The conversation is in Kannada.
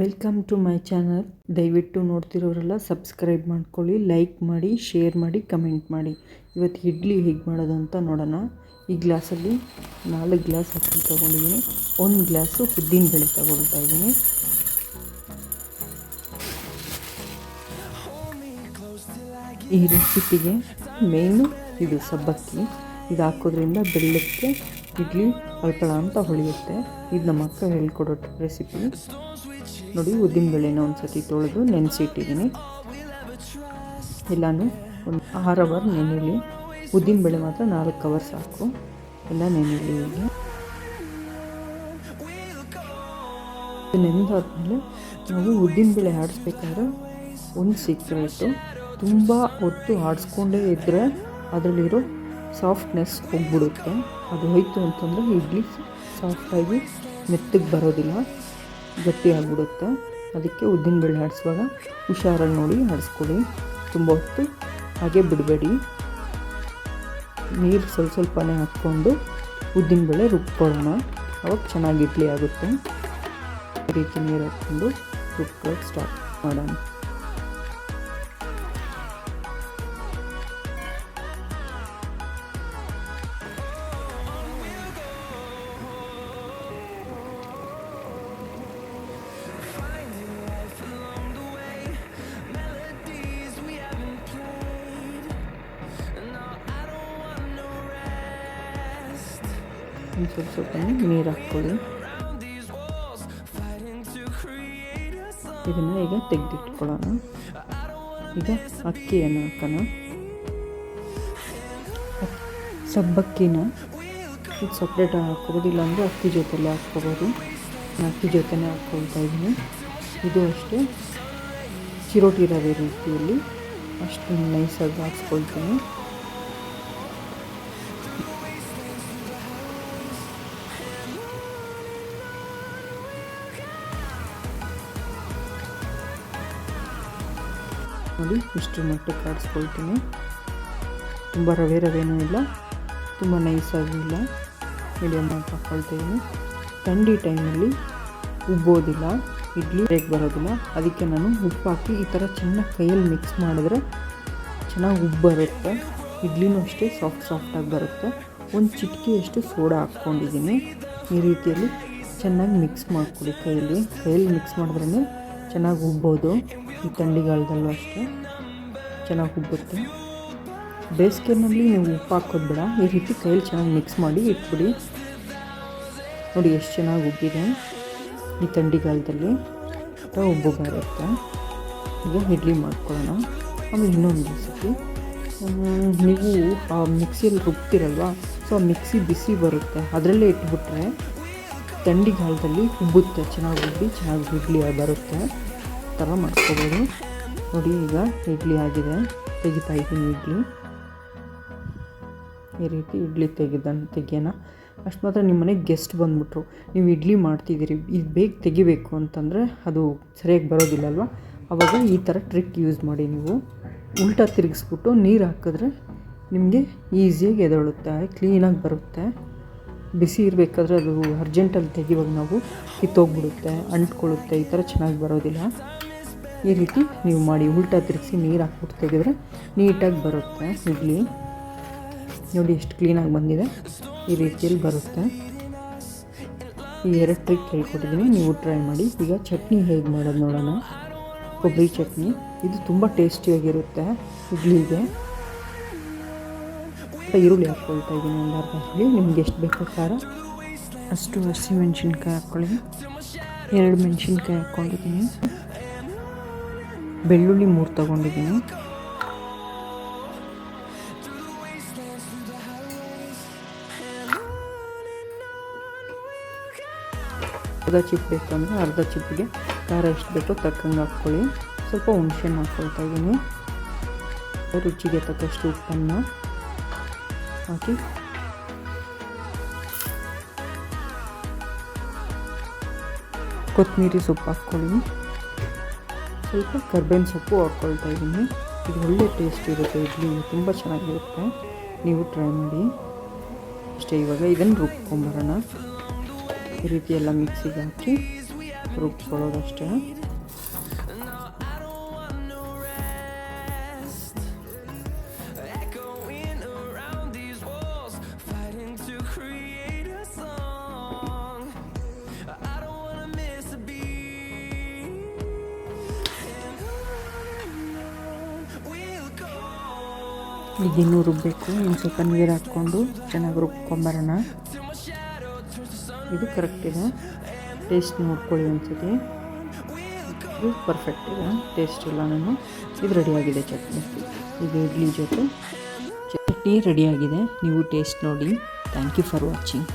ವೆಲ್ಕಮ್ ಟು ಮೈ ಚಾನಲ್ ದಯವಿಟ್ಟು ನೋಡ್ತಿರೋರೆಲ್ಲ ಸಬ್ಸ್ಕ್ರೈಬ್ ಮಾಡ್ಕೊಳ್ಳಿ ಲೈಕ್ ಮಾಡಿ ಶೇರ್ ಮಾಡಿ ಕಮೆಂಟ್ ಮಾಡಿ. ಇವತ್ತು ಇಡ್ಲಿ ಹೇಗೆ ಮಾಡೋದು ಅಂತ ನೋಡೋಣ. ಈ ಗ್ಲಾಸಲ್ಲಿ ನಾಲ್ಕು ಗ್ಲಾಸ್ ಅಕ್ಕಿ ತೊಗೊಂಡಿದ್ದೀನಿ. ಒಂದು ಗ್ಲಾಸು ಉದ್ದಿನ ಬೇಳೆ ತೊಗೊಳ್ತಾ ಇದ್ದೀನಿ. ಈ ರೆಸಿಪಿಗೆ ಮೇನು ಇದು ಸಬ್ಬಕ್ಕಿ. ಇದು ಹಾಕೋದ್ರಿಂದ ಬೆಳ್ಳಕ್ಕೆ ಇಡ್ಲಿ ಪಳ್ಪಳ ಅಂತ ಹೊಳೆಯುತ್ತೆ. ಇದು ನಮ್ಮ ಅಕ್ಕ ಹೇಳ್ಕೊಡೋ ರೆಸಿಪಿ ನೋಡಿ, ಉದ್ದಿನಬೇಳೆನ ಒಂದು ಸತಿ ತೊಳೆದು ನೆನೆಸಿಟ್ಟಿದ್ದೀನಿ. ಎಲ್ಲನೂ ಒಂದು ಆರ್ ಅವರ್ ಉದ್ದಿನ ಬೇಳೆ ಮಾತ್ರ ನಾಲ್ಕು ಅವರ್ ಸಾಕು. ಎಲ್ಲ ನೆನೆಲಿ ಈಗ ನೆನೆದಾದ್ಮೇಲೆ ನಾವು ಉದ್ದಿನಬೇಳೆ ಆಡಿಸ್ಬೇಕಾದ್ರೆ ಒಂದು ಸೀಕ್ರೆಟು ತುಂಬ ಹೊತ್ತು ಆಡಿಸ್ಕೊಂಡೇ ಇದ್ದರೆ ಅದರಲ್ಲಿರೋ ಸಾಫ್ಟ್ನೆಸ್ ಹೋಗ್ಬಿಡುತ್ತೆ. ಅದು ಹೋಯ್ತು ಅಂತಂದರೆ ಇಡ್ಲಿ ಸಾಫ್ಟಾಗಿ ಮೆತ್ತಗೆ ಬರೋದಿಲ್ಲ. ಗಟ್ಟಿ ಆಗಿಬಿಡುತ್ತೆ. ಅದಕ್ಕೆ ಉದ್ದಿನಬೇಳೆ ಆಡಿಸುವಾಗ ಹುಷಾರಾಗಿ ನೋಡಿ ಆಡಿಸ್ಕೊಳ್ಳಿ ತುಂಬ ಹೊತ್ತು ಹಾಗೆ ಬಿಡಬೇಡಿ. ನೀರು ಸ್ವಲ್ಪ ಸ್ವಲ್ಪನೇ ಹಾಕ್ಕೊಂಡು ಉದ್ದಿನಬೇಳೆ ರುಬ್ಕೊಳ್ಳೋಣ. ಅವಾಗ ಚೆನ್ನಾಗಿ ಇಡ್ಲಿ ಆಗುತ್ತೆ. ಈ ರೀತಿ ನೀರು ಹಾಕ್ಕೊಂಡು ರುಬ್ಕೊಳ್ಳೋಕೆ ಸ್ಟಾರ್ಟ್ ಮಾಡೋಣ. ಒಂದು ಸ್ವಲ್ಪ ಸ್ವಲ್ಪ ನೀರು ಹಾಕ್ಕೊಳ್ಳಿ. ಇದನ್ನು ಈಗ ತೆಗೆದಿಟ್ಕೊಳ್ಳೋಣ. ಈಗ ಅಕ್ಕಿಯನ್ನು ಹಾಕೋಣ. ಸಬ್ಬಕ್ಕಿನ ಇದು ಸಪ್ರೇಟ್ ಹಾಕ್ಕೋಬೋದು, ಇಲ್ಲಾಂದರೆ ಅಕ್ಕಿ ಜೊತೆಲೇ ಹಾಕ್ಕೋಬೋದು. ಅಕ್ಕಿ ಜೊತೆನೇ ಹಾಕ್ಕೊಳ್ತಾ ಇದ್ದೀನಿ. ಇದು ಅಷ್ಟೇ. ಚಿರೋಟಿ ರವೆ ರೀತಿಯಲ್ಲಿ ಅಷ್ಟು ನೈಸಾಗಿ ಹಾಕ್ಸ್ಕೊಳ್ತೀನಿ. ನೋಡಿ ಇಷ್ಟು ಮಟ್ಟಕ್ಕೆ ಕಾಡಿಸ್ಕೊಳ್ತೀನಿ. ತುಂಬ ರವೆ ರವೆನೂ ಇಲ್ಲ, ತುಂಬ ನೈಸಾಗೂ ಇಲ್ಲ. ಮೀಡಿಯಮ್ ಆಗಿ ಹಾಕ್ಕೊಳ್ತೀನಿ ಥಂಡಿ ಟೈಮಲ್ಲಿ ಉಬ್ಬೋದಿಲ್ಲ ಇಡ್ಲಿ ಬೇಗ ಬರೋದಿಲ್ಲ. ಅದಕ್ಕೆ ನಾನು ಉಪ್ಪು ಹಾಕಿ ಈ ಥರ ಚೆನ್ನಾಗಿ ಕೈಯಲ್ಲಿ ಮಿಕ್ಸ್ ಮಾಡಿದ್ರೆ ಚೆನ್ನಾಗಿ ಉಬ್ಬು ಬರುತ್ತೆ. ಇಡ್ಲಿನೂ ಅಷ್ಟೇ ಸಾಫ್ಟ್ ಸಾಫ್ಟಾಗಿ ಬರುತ್ತೆ. ಒಂದು ಚಿಟಿಕೆಯಷ್ಟು ಸೋಡಾ ಹಾಕ್ಕೊಂಡಿದ್ದೀನಿ. ಈ ರೀತಿಯಲ್ಲಿ ಚೆನ್ನಾಗಿ ಮಿಕ್ಸ್ ಮಾಡಿಕೊಡಿ ಕೈಯಲ್ಲಿ. ಕೈಯಲ್ಲಿ ಮಿಕ್ಸ್ ಮಾಡಿದ್ರೇ ಚೆನ್ನಾಗಿ ಉಬ್ಬೋದು ಈ ಥಂಡಿಗಾಲದಲ್ಲೂ ಅಷ್ಟೇ. ಚೆನ್ನಾಗಿ ಉಬ್ಬುತ್ತೆ ಬೇಸಿಗೆನಲ್ಲಿ ನೀವು ಉಪ್ಪು ಹಾಕೋದು ಬೇಡ ಈ ರೀತಿ ಕೈಯಲ್ಲಿ ಚೆನ್ನಾಗಿ ಮಿಕ್ಸ್ ಮಾಡಿ ಇಟ್ಬಿಡಿ. ನೋಡಿ ಎಷ್ಟು ಚೆನ್ನಾಗಿ ಉಬ್ಬಿದೆ. ಈ ಥಂಡಿಗಾಲದಲ್ಲಿ ಉಬ್ಬು ಬರುತ್ತೆ ಈಗ ಇಡ್ಲಿ ಮಾಡ್ಕೊಳ್ಳೋಣ. ಆಮೇಲೆ ಇನ್ನೊಂದು ರೆಸಿಪಿ ನೀವು ಆ ಮಿಕ್ಸಿಯಲ್ಲಿ ರುಬ್ತಿರಲ್ವ? ಸೊ ಆ ಮಿಕ್ಸಿ ಬಿಸಿ ಬರುತ್ತೆ. ಅದರಲ್ಲೇ ಇಟ್ಬಿಟ್ರೆ ಥಂಡಿಗಾಲದಲ್ಲಿ ಉಬ್ಬುತ್ತೆ. ಚೆನ್ನಾಗಿ ಉಬ್ಬಿ, ಚೆನ್ನಾಗಿ ಇಡ್ಲಿ ಬರುತ್ತೆ. ಥರ ಮಾಡ್ಕೋಬೋದು. ನೋಡಿ, ಈಗ ಇಡ್ಲಿ ಆಗಿದೆ. ತೆಗಿತಾ ಇದ್ದೀನಿ ಇಡ್ಲಿ. ಈ ರೀತಿ ಇಡ್ಲಿ ತೆಗೆದ, ತೆಗೆಯೋಣ. ಅಷ್ಟು ಮಾತ್ರ ನಿಮ್ಮ ಮನೆಗೆ ಗೆಸ್ಟ್ ಬಂದುಬಿಟ್ರು. ನೀವು ಇಡ್ಲಿ ಮಾಡ್ತಿದ್ದೀರಿ. ಇದು ಬೇಗ ತೆಗಿಬೇಕು ಅಂತಂದರೆ ಅದು ಸರಿಯಾಗಿ ಬರೋದಿಲ್ಲ ಅಲ್ವಾ ಆವಾಗ ಈ ಥರ ಟ್ರಿಕ್ ಯೂಸ್ ಮಾಡಿ ನೀವು. ಉಲ್ಟಾ ತಿರುಗಿಸ್ಬಿಟ್ಟು ನೀರು ಹಾಕಿದ್ರೆ ನಿಮಗೆ ಈಸಿಯಾಗಿ ಎದೊಳುತ್ತೆ ಕ್ಲೀನಾಗಿ ಬರುತ್ತೆ. ಬಿಸಿ ಇರಬೇಕಾದ್ರೆ ಅದು ಅರ್ಜೆಂಟಲ್ಲಿ ತೆಗಿವಾಗ ನಾವು ಕಿತ್ತೋಗ್ಬಿಡುತ್ತೆ, ಅಂಟ್ಕೊಳ್ಳುತ್ತೆ, ಈ ಥರ ಚೆನ್ನಾಗಿ ಬರೋದಿಲ್ಲ. ಈ ರೀತಿ ನೀವು ಮಾಡಿ ಉಲ್ಟಾ ತಿರುಗಿಸಿ ನೀರು ಹಾಕ್ಬಿಟ್ಟು ತೆಗೆದ್ರೆ ನೀಟಾಗಿ ಬರುತ್ತೆ ಇಡ್ಲಿ. ನೋಡಿ ಎಷ್ಟು ಕ್ಲೀನಾಗಿ ಬಂದಿದೆ. ಈ ರೀತಿಯಲ್ಲಿ ಬರುತ್ತೆ. ಈ ಎರಡು ಟ್ರಿಕ್ ಹೇಳ್ಕೊಟ್ಟಿದ್ದೀನಿ, ನೀವು ಟ್ರೈ ಮಾಡಿ. ಈಗ ಚಟ್ನಿ ಹೇಗೆ ಮಾಡೋದು ನೋಡೋಣ. ಕೊಬ್ಬರಿ ಚಟ್ನಿ. ಇದು ತುಂಬ ಟೇಸ್ಟಿಯಾಗಿರುತ್ತೆ ಇಡ್ಲಿಗೆ. ಈರುಳ್ಳಿ ಹಾಕ್ಕೊಳ್ತಾ ಇದ್ದೀನಿ ಒಂದು ಅರ್ಧ ಈರುಳ್ಳಿ ನಿಮ್ಗೆ ಎಷ್ಟು ಬೇಕೋ ಖಾರ? ಅಷ್ಟು ಹಸಿ ಮೆಣಸಿನ್ಕಾಯಿ ಹಾಕ್ಕೊಳ್ಳಿ. ಎರಡು ಮೆಣಸಿನ್ಕಾಯಿ ಹಾಕ್ಕೊಂಡಿದ್ದೀನಿ. ಬೆಳ್ಳುಳ್ಳಿ ಮೂರು ತೊಗೊಂಡಿದ್ದೀನಿ. ಅರ್ಧ ಚಿಪ್ ಬೇಕಂದರೆ ಅರ್ಧ ಚಿಪ್ಪಿಗೆ ಖಾರ ಎಷ್ಟು ಬೇಕೋ ತಕ್ಕಂಗೆ ಹಾಕ್ಕೊಳ್ಳಿ. ಸ್ವಲ್ಪ ಹುಣಸೆಹಣ್ಣು ಹಾಕ್ಕೊಳ್ತಾ ಇದ್ದೀನಿ. ರುಚಿಗೆ ತಕ್ಕಷ್ಟು ಉಪ್ಪನ್ನು. ಹಾಕಿ ಕೊತ್ತಂಬರಿ ಸೊಪ್ಪು ಹಾಕ್ಕೊಳ್ಳಿ. ಸ್ವಲ್ಪ ಕರ್ಬೇವಿನ ಸೊಪ್ಪು ಹಾಕ್ಕೊಳ್ತಾ ಇದ್ದೀನಿ. ಇದು ಒಳ್ಳೆ ಟೇಸ್ಟ್ ಇರುತ್ತೆ. ಇಡ್ಲಿ ತುಂಬ ಚೆನ್ನಾಗಿರುತ್ತೆ. ನೀವು ಟ್ರೈ ಮಾಡಿ. ಅಷ್ಟೇ, ಇವಾಗ ಇದನ್ನು ರುಬ್ಕೊಂಬರೋಣ. ಈ ರೀತಿ ಎಲ್ಲ ಮಿಕ್ಸಿಗೆ ಹಾಕಿ ರುಬ್ಕೊಳ್ಳೋದಷ್ಟೇ. ಈಗಿನ್ನೂ ರುಬ್ಬಬೇಕು ಇನ್ನು ಸ್ವಲ್ಪ ನೀರು ಹಾಕ್ಕೊಂಡು ಚೆನ್ನಾಗಿ ರುಬ್ಕೊಂಬರೋಣ. ಇದು ಕರೆಕ್ಟ್ ಇದೆ. ಟೇಸ್ಟ್ ನೋಡ್ಕೊಳ್ಳಿ ಒಂದ್ಸತಿ. ಇದು ಪರ್ಫೆಕ್ಟ್ ಇದೆ. ಟೇಸ್ಟ್ ಇಲ್ಲ ನಾನು. ಇದು ರೆಡಿಯಾಗಿದೆ ಚಟ್ನಿ. ಇದು ಇಡ್ಲಿ ಜೊತೆ. ಚಟ್ನಿ ರೆಡಿಯಾಗಿದೆ ನೀವು ಟೇಸ್ಟ್ ನೋಡಿ. Thank you for watching